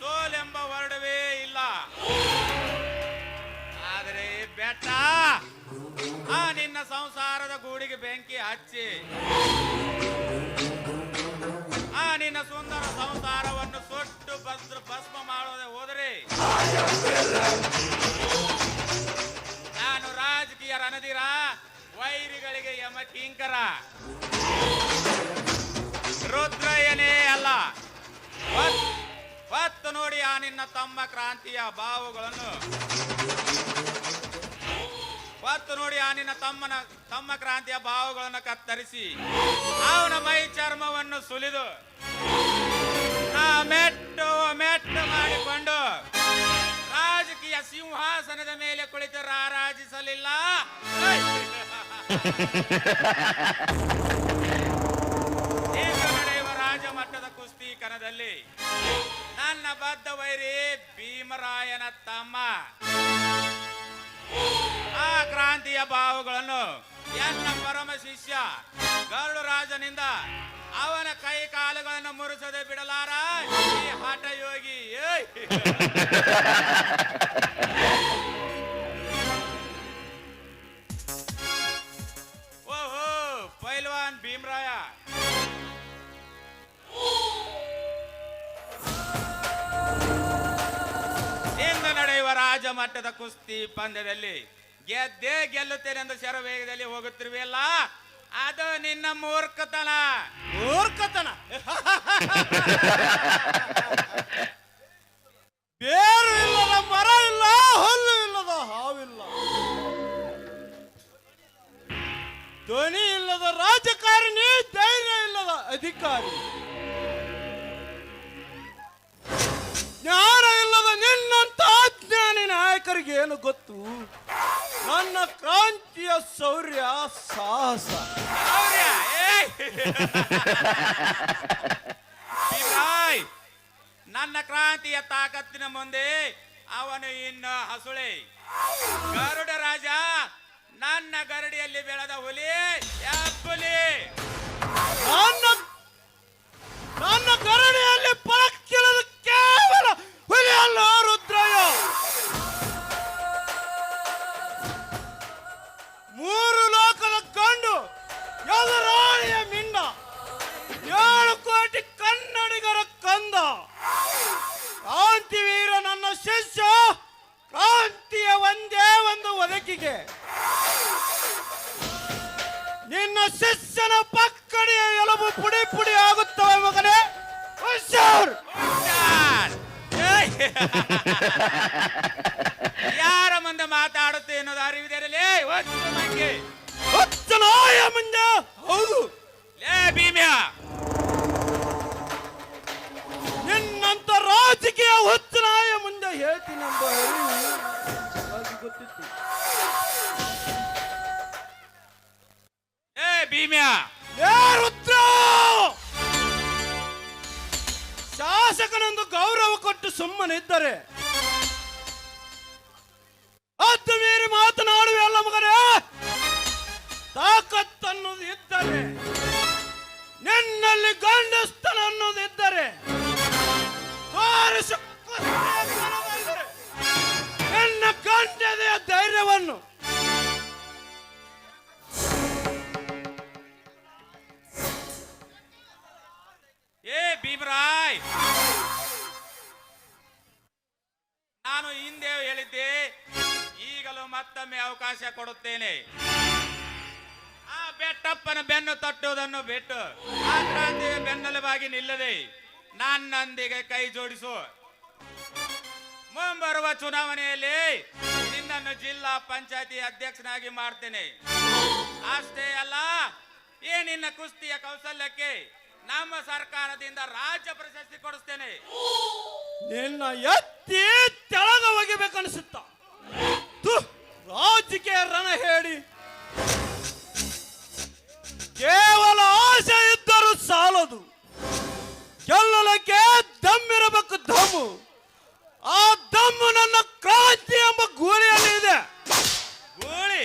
ಸೋಲ್ ಎಂಬ ವರ್ಡವೇ ಇಲ್ಲ. ಆದರೆ ಬೆಟ್ಟ, ಆ ನಿನ್ನ ಸಂಸಾರದ ಗೂಡಿಗೆ ಬೆಂಕಿ ಹಚ್ಚಿ, ಆ ನಿನ್ನ ಸುಂದರ ಸಂಸಾರವನ್ನು ಸುಟ್ಟು ಬಸ್ ಭಸ್ಮ ಮಾಡೋದೆ ಹೋದರೆ, ನಾನು ರಾಜಕೀಯ ರಣದಿರ ವೈರಿಗಳಿಗೆ ಯಮ ಕಿಂಕರ. ನೋಡಿ ಆ ನಿನ್ನ ತಮ್ಮ ಕ್ರಾಂತಿಯ ಬಾವುಗಳನ್ನು. ಒತ್ತು ನೋಡಿ ಆ ನಿನ್ನ ತಮ್ಮನ, ತಮ್ಮ ಕ್ರಾಂತಿಯ ಬಾವುಗಳನ್ನು ಕತ್ತರಿಸಿ. ಅವನ ಮೈ ಚರ್ಮವನ್ನು ಸುಲಿದು. ಮೆಟ್ಟು ಮೆಟ್ಟು ಮಾಡಿಕೊಂಡು ರಾಜಕೀಯ ಸಿಂಹಾಸನದ ಮೇಲೆ ಕುಳಿತು ರಾರಾಜಿಸಲಿಲ್ಲ. ಕಣದಲ್ಲಿ ನನ್ನ ಬದ್ಧ ವೈರಿ ಭೀಮರಾಯನ ತಮ್ಮ. ಆ ಕ್ರಾಂತಿಯ ಭಾವಗಳನ್ನು ಎನ್ನ ಪರಮ ಶಿಷ್ಯ ಗರುಡು ರಾಜನಿಂದ ಅವನ ಕೈ ಕಾಲುಗಳನ್ನು ಮುರಿಸದೆ ಬಿಡಲಾರ? ಈ ಹಠ ಯೋಗಿ! ಓಹೋ, ಪೈಲ್ವಾನ್ ಭೀಮರಾಯ. ಮಟ್ಟದ ಕುಸ್ತಿ ಪಂದ್ಯದಲ್ಲಿ ಗೆದ್ದೇ ಗೆಲ್ಲುತ್ತೇನೆ ಎಂದು ಶರವೇಗದಲ್ಲಿ ಹೋಗುತ್ತಿರುವೆಯಲ್ಲ ಅದು ನಿನ್ನ ಮೂರ್ಖತನ. ಮೂರ್ಖತನ? ಬೇರು ಇಲ್ಲದ ಮರ ಇಲ್ಲ ಹುಲ್ಲು ಇಲ್ಲದ ಹಾವಿಲ್ಲ. ಧ್ವನಿ ಇಲ್ಲದ ರಾಜಕಾರಣಿ ಧೈರ್ಯ ಇಲ್ಲದ ಅಧಿಕಾರಿ. ಏನು ಗೊತ್ತು? ನನ್ನ ಕ್ರಾಂತಿಯ ಶೌರ್ಯ ಸಾಹಸ! ಭೀಮರಾಯ್, ನನ್ನ ಕ್ರಾಂತಿಯ ತಾಕತ್ತಿನ ಮುಂದೆ ಅವನು ಇನ್ನು ಹಸುಳೆ. ಗರುಡ ರಾಜ ನನ್ನ ಗರಡಿಯಲ್ಲಿ ಬೆಳೆದ ಹುಲಿ ಹುಲಿ? ನನ್ನ ನನ್ನ ಗರಡಿಯಲ್ಲಿ ಕಂದ ಕ್ರಾಂತಿವೀರ ನನ್ನ ಶಿಷ್ಯ ಕ್ರಾಂತಿಯ ಒಂದೇ ಒಂದು ಒದಕಿಗೆ ನಿನ್ನ ಶಿಷ್ಯನ ಪಕ್ಕಡಿಯ ಎಲುಬು ಪುಡಿ ಪುಡಿ ಆಗುತ್ತವೆ ಮಗನೇ. ಹುಷಾರ್! ಯಾರ ಮುಂದೆ ಮಾತಾಡುತ್ತೆ ಅನ್ನೋದು ಅರಿವಿದೆರಲಿ ಮತ್ತೊಮ್ಮೆ ಅವಕಾಶ ಕೊಡುತ್ತೇನೆ. ಆ ಬೆಟ್ಟಪ್ಪನ ಬೆನ್ನು ತಟ್ಟುವುದನ್ನು ಬಿಟ್ಟು ಆ ಬೆನ್ನೆಲುಬಾಗಿ ನಿಲ್ಲದೆ ನನ್ನೊಂದಿಗೆ ಕೈ ಜೋಡಿಸು. ಮುಂಬರುವ ಚುನಾವಣೆಯಲ್ಲಿ ನಿನ್ನನ್ನು ಜಿಲ್ಲಾ ಪಂಚಾಯತಿ ಅಧ್ಯಕ್ಷನಾಗಿ ಮಾಡ್ತೇನೆ. ಅಷ್ಟೇ ಅಲ್ಲ ಏ ನಿನ್ನ ಕುಸ್ತಿಯ ಕೌಶಲ್ಯಕ್ಕೆ ನಮ್ಮ ಸರ್ಕಾರದಿಂದ ರಾಜ್ಯ ಪ್ರಶಸ್ತಿ ಕೊಡಿಸ್ತೇನೆ. ನಿನ್ನ ಎತ್ತಿ ತೆಳಗ ಒಗಿಬೇಕನ್ಸುತ್ತ ರಾಜಕೀಯ ರಣ ಹೇಳಿ. ಕೇವಲ ಆಸೆ ಇದ್ದರೂ ಸಾಲದು. ಗೆಲ್ಲಲಕ್ಕೆ ದಮ್ಮಿರಬೇಕು ದಮ್ಮು. ಆ ದಮ್ಮು ನನ್ನ ಕ್ರಾಂತಿ ಎಂಬ ಗೂಳಿಯಲ್ಲಿ ಇದೆ. ಗೋಳಿ!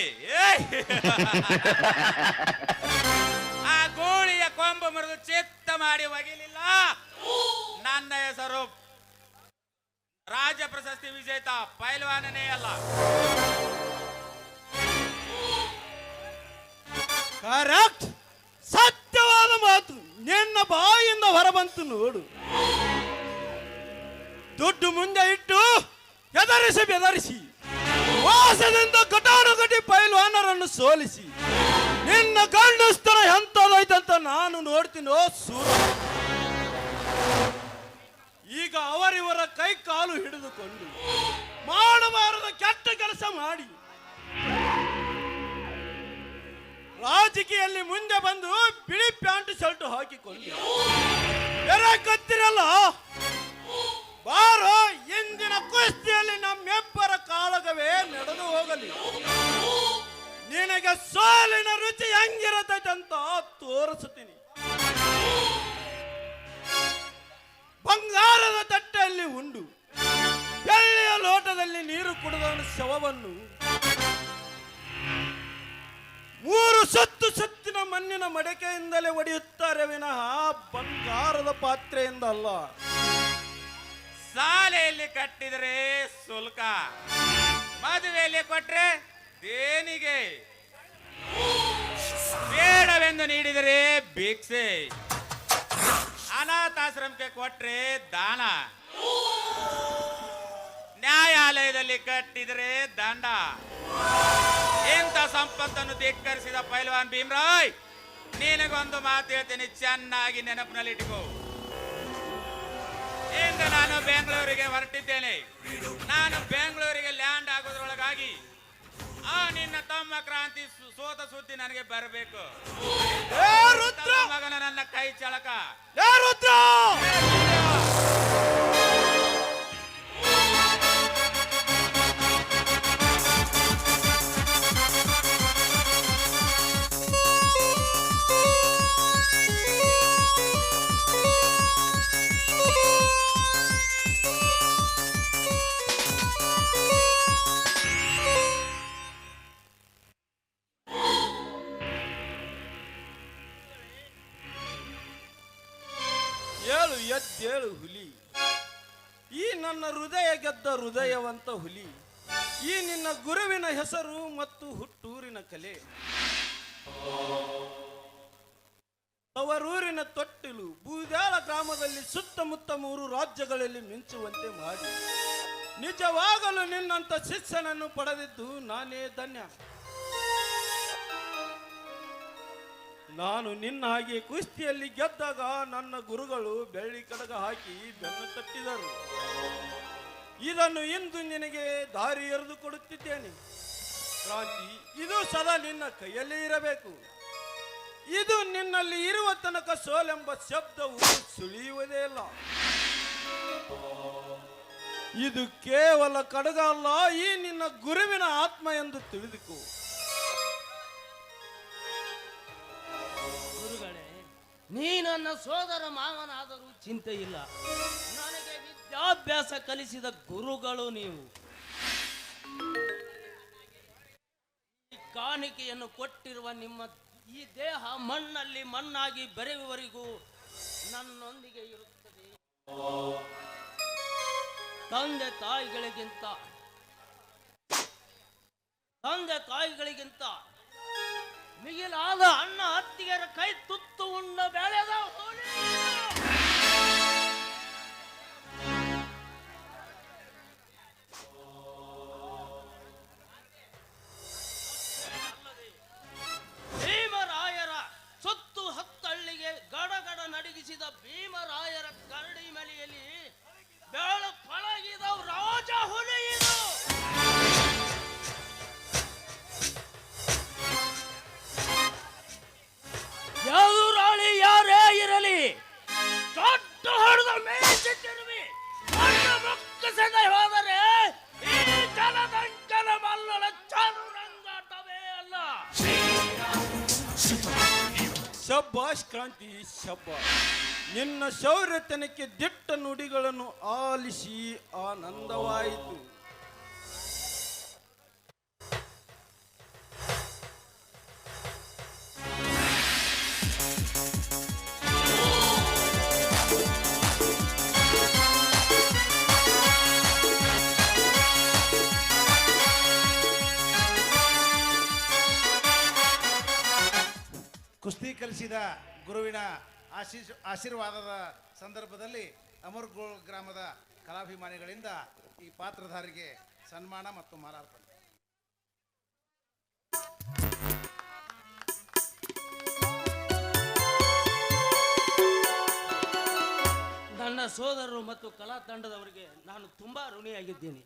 ಆ ಗೋಳಿಯ ಕೊಂಬು ಮುರಿದು ಚಿತ್ತ ಮಾಡಿ ಒಗಿಲಿಲ್ಲ. ನನ್ನ ಹೆಸರು ರಾಜ ಪ್ರಶಸ್ತಿ ವಿಜೇತ ಪೈಲ್ವಾನನೇ ಅಲ್ಲ. ಕರೆಕ್ಟ್. ಸತ್ಯವಾದ ಮಾತು. ನಿನ್ನ ಬಾಯಿಂದ ಹೊರಬಂತು ನೋಡು. ದುಡ್ಡು ಮುಂದೆ ಇಟ್ಟು ಹೆದರಿಸಿ ಬೆದರಿಸಿ. ವಾಸದಿಂದ ಘಟಾನುಘಟಿ ಪೈಲ್ವಾನರನ್ನು ಸೋಲಿಸಿ. ನಿನ್ನ ಗಂಡಸ್ತನ ಎಂತದೈತಂತ ನಾನು ನೋಡ್ತೀನೋ ಸೂರ. ಈಗ ಅವರಿವರ ಕೈ ಕಾಲು ಹಿಡಿದುಕೊಂಡು ಮಾಡಬಾರದ ಕೆಟ್ಟ ಕೆಲಸ ಮಾಡಿ. ರಾಜಕೀಯಲ್ಲಿ ಮುಂದೆ ಬಂದು ಬಿಳಿ ಪ್ಯಾಂಟ್, ಶರ್ಟ್ ಹಾಕಿಕೊಂಡು. ಬೇರೆ ಕತ್ತಿರಲ್ಲ ಬಾರೋ, ಇಂದಿನ ಕುಸ್ತಿಯಲ್ಲಿ ನಮ್ಮೆಬ್ಬರ ಕಾಳಗವೇ ನಡೆದು ಹೋಗಲಿ. ನಿನಗೆ ಸೋಲಿನ ರುಚಿ ಹೆಂಗಿರತೈತಂತ ತೋರಿಸುತ್ತೀನಿ ಬಂಗಾರದ ತಟ್ಟೆಯಲ್ಲಿ ಉಂಡು. ಬೆಳ್ಳಿಯ ಲೋಟದಲ್ಲಿ ನೀರು ಕುಡಿದವನ ಶವವನ್ನು. ಸತ್ತು ಸತ್ತಿನ ಮಣ್ಣಿನ ಮಡಕೆಯಿಂದಲೇ ಒಡೆಯುತ್ತಾರೆ ವಿನಃ ಬಂಗಾರದ ಪಾತ್ರೆಯಿಂದ ಅಲ್ಲ. ಶಾಲೆಯಲ್ಲಿ ಕಟ್ಟಿದರೆ ಶುಲ್ಕ. ಮದುವೆಯಲ್ಲಿ ಕೊಟ್ರೆ ದೇನಿಗೆ ಬೇಡವೆಂದು ನೀಡಿದರೆ ಭಿಕ್ಷೆ. ಅನಾಥಾಶ್ರಮಕ್ಕೆ ಕೊಟ್ರೆ ದಾನ. ನ್ಯಾಯಾಲಯದಲ್ಲಿ ಕಟ್ಟಿದರೆ ದಂಡ. ಇಂಥ ಸಂಪತ್ತನ್ನು ಧಿಕ್ಕರಿಸಿದ ಪೈಲ್ವಾನ್ ಭೀಮ್ರಾಯ್ ನಿನಗೊಂದು ಮಾತು ಹೇಳ್ತೀನಿ ಚೆನ್ನಾಗಿ ನೆನಪಿನಲ್ಲಿಟ್ಟುಕೋ ಇಂದ ನಾನು ಬೆಂಗಳೂರಿಗೆ ಹೊರಟಿದ್ದೇನೆ. ನಾನು ಬೆಂಗಳೂರಿಗೆ ಲ್ಯಾಂಡ್ ಆಗೋದ್ರೊಳಗಾಗಿ ಆ ನಿನ್ನ ತಮ್ಮ ಕ್ರಾಂತಿ ಸೋತ ಸುದ್ದಿ ನನಗೆ ಬರಬೇಕು. ಮಗನ ನನ್ನ ಕೈ ಚಳಕ. ಏಳು ಎದ್ದೇಳು ಹುಲಿ. ಈ ನನ್ನ ಹೃದಯ ಗೆದ್ದ ಹೃದಯವಂತ ಹುಲಿ. ಈ ನಿನ್ನ ಗುರುವಿನ ಹೆಸರು ಮತ್ತು ಹುಟ್ಟೂರಿನ ಕಲೆ. ತವರೂರಿನ ತೊಟ್ಟಿಲು, ಬೂದಾಳ ಗ್ರಾಮದಲ್ಲಿ ಸುತ್ತಮುತ್ತ ಮೂರು ರಾಜ್ಯಗಳಲ್ಲಿ ಮಿಂಚುವಂತೆ ಮಾಡಿ. ನಿಜವಾಗಲು ನಿನ್ನಂತ ಶಿಕ್ಷಣನ್ನು ಪಡೆದಿದ್ದು ನಾನೇ ಧನ್ಯ. ನಾನು ನಿನ್ನ ಹಾಗೆ ಕುಸ್ತಿಯಲ್ಲಿ ಗೆದ್ದಾಗ ನನ್ನ ಗುರುಗಳು ಬೆಳ್ಳಿ ಕಡಗ ಹಾಕಿ ಬೆನ್ನು ತಟ್ಟಿದರು ಇದನ್ನು ಇಂದು ನಿನಗೆ ದಾರಿ ಎರೆದು ಕೊಡುತ್ತಿದ್ದೇನೆ. ಕ್ರಾಂತಿ, ಇದು ಸದಾ ನಿನ್ನ ಕೈಯಲ್ಲಿ ಇರಬೇಕು. ಇದು ನಿನ್ನಲ್ಲಿ ಇರುವ ತನಕ ಸೋಲೆಂಬ ಶಬ್ದವು ಸುಳಿಯುವುದೇ ಇಲ್ಲ. ಇದು ಕೇವಲ ಕಡಗ ಅಲ್ಲ, ಈ ನಿನ್ನ ಗುರುವಿನ ಆತ್ಮ ಎಂದು ತಿಳಿದುಕೋ. ನೀ ನನ್ನ ಸೋದರ ಮಾವನಾದರೂ ಚಿಂತೆ ಇಲ್ಲ. ನನಗೆ ವಿದ್ಯಾಭ್ಯಾಸ ಕಲಿಸಿದ ಗುರುಗಳು ನೀವು. ಕಾಣಿಕೆಯನ್ನು ಕೊಟ್ಟಿರುವ ನಿಮ್ಮ ಈ ದೇಹ ಮಣ್ಣಲ್ಲಿ ಮಣ್ಣಾಗಿ ಬೆರೆಯುವವರೆಗೂ ನನ್ನೊಂದಿಗೆ ಇರುತ್ತದೆ. ತಂದೆ ತಾಯಿಗಳಿಗಿಂತ ತಂದೆ ತಾಯಿಗಳಿಗಿಂತ ಮಿಗಿಲಾದ ಅಣ್ಣ ಅತ್ತಿಗೆರ ಕೈ ತುತ್ತು ಉಣ್ಣ ಬೆಳೆದ ಹುಲಿ. ಶಬ್ಬ. ನಿನ್ನ ಶೌರ್ಯತನಕ್ಕೆ ದಿಟ್ಟ ನುಡಿಗಳನ್ನು ಆಶೀಸ್, ಆಶೀರ್ವಾದದ ಸಂದರ್ಭದಲ್ಲಿ ಅಮರ್ಗೋಳ್ ಗ್ರಾಮದ ಕಲಾಭಿಮಾನಿಗಳಿಂದ ಈ ಪಾತ್ರಧಾರಿಗೆ ಸನ್ಮಾನ ಮತ್ತು ಮಾಲಾರ್ಪಣೆ. ನನ್ನ ಸೋದರರು ಮತ್ತು ಕಲಾ ತಂಡದವರಿಗೆ ನಾನು ತುಂಬಾ ಋಣಿಯಾಗಿದ್ದೀನಿ.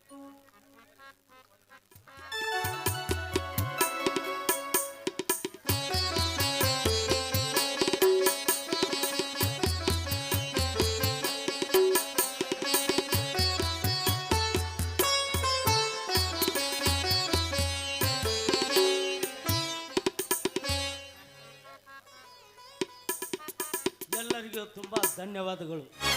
ಧನ್ಯವಾದಗಳು.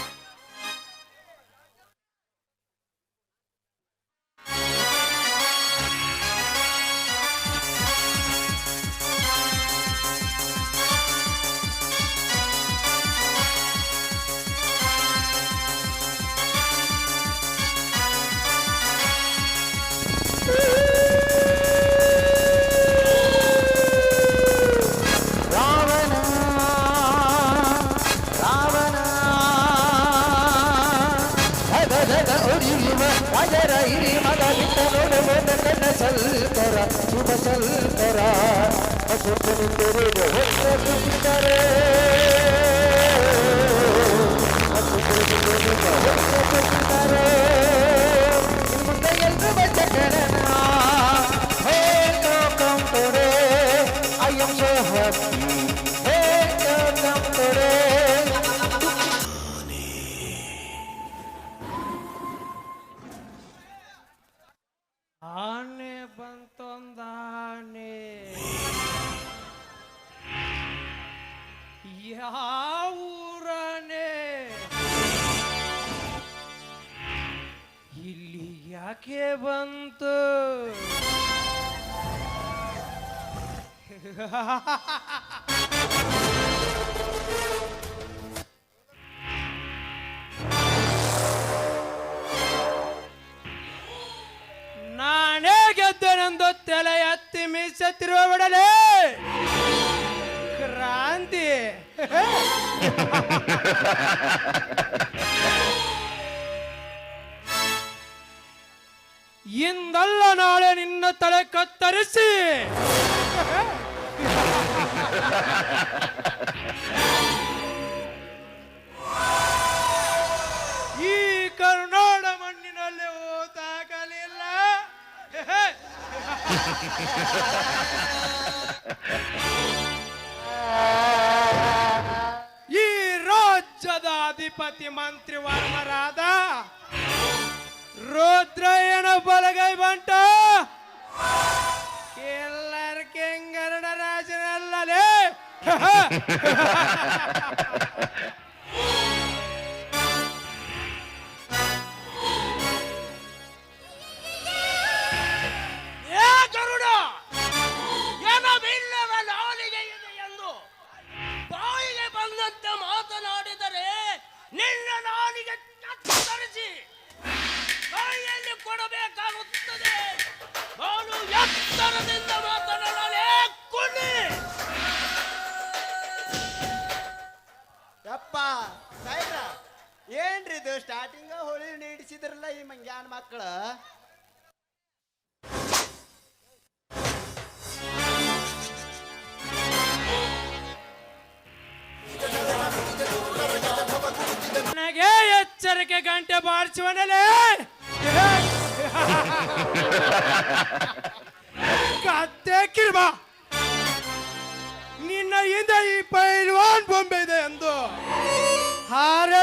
ಯಾವೂರನೆ ಇಲ್ಲಿ ಯಾಕೆ ಬಂತು? ನಾನೇ ಗೆದ್ದನೆಂದು ತಲೆ ಎತ್ತಿ ಮೀಸತ್ತಿರುವ ಬಿಡಲೇ. ಕ್ರಾಂತಿ. ಇಂದಲ್ಲ ನಾಳೆ ನಿನ್ನ ತಲೆ ಕತ್ತರಿಸಿ. ಈ ಕರ್ನಾಡ ಮಣ್ಣಿನಲ್ಲಿ ಓದಾಗಲಿಲ್ಲ. ಅಧಿಪತಿ ಮಂತ್ರಿ ವರ್ಮರಾದ ರುದ್ರಯ್ಯನ ಬಲಗೈ ಬಂಟ. ಎಲ್ಲರ ಕೆಂಗರಡ ರಾಜನಲ್ಲಲೇ. ಸ್ಟಾರ್ಟಿಂಗ್ ಇಡಿಸಿದ್ರಲ್ಲ ಈ ಮಂಗ್ಯಾನ್ ಮಕ್ಕಳ? ನನಗೆ ಎಚ್ಚರಿಕೆ ಗಂಟೆ ಬಾರಿಸುವನಲೇ? ಕತ್ತೆ ಕಿರ್ಮ! ನಿನ್ನ ಹಿಂದೆ ಈ ಪೈಲ್ವಾನ್ ಬೊಂಬೆ ಇದೆ ಎಂದು ಹಾರ